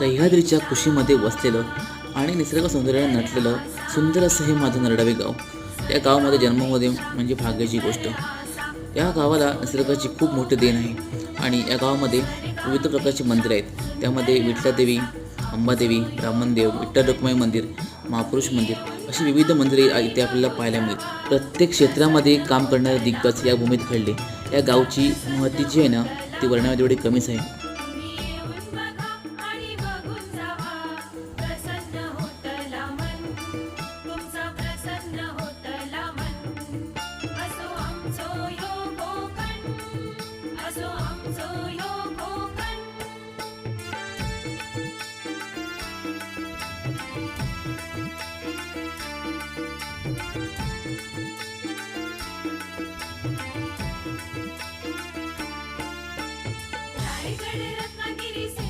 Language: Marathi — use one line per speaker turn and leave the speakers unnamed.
सह्याद्रीच्या कुशीमध्ये वसलेलं आणि निसर्ग सौंदर्याने नटलेलं सुंदर असं हे माझं नरडावे गाव. या गावामध्ये जन्मामध्ये म्हणजे भाग्याची गोष्ट. या गावाला निसर्गाची खूप मोठी देण आहे आणि या गावामध्ये विविध प्रकारची मंदिरं आहेत. त्यामध्ये विठ्ठलादेवी अंबादेवी ब्राह्मणदेव विठ्ठल रुक्माई मंदिर महापुरुष मंदिर अशी विविध मंदिरे इथे आपल्याला पाहायला मिळतात. प्रत्येक क्षेत्रामध्ये काम करणारे दिग्गज या भूमीत घडले. या गावची महती जी आहे ना ती वर्णामध्ये एवढी कमीच आहे. गिरी से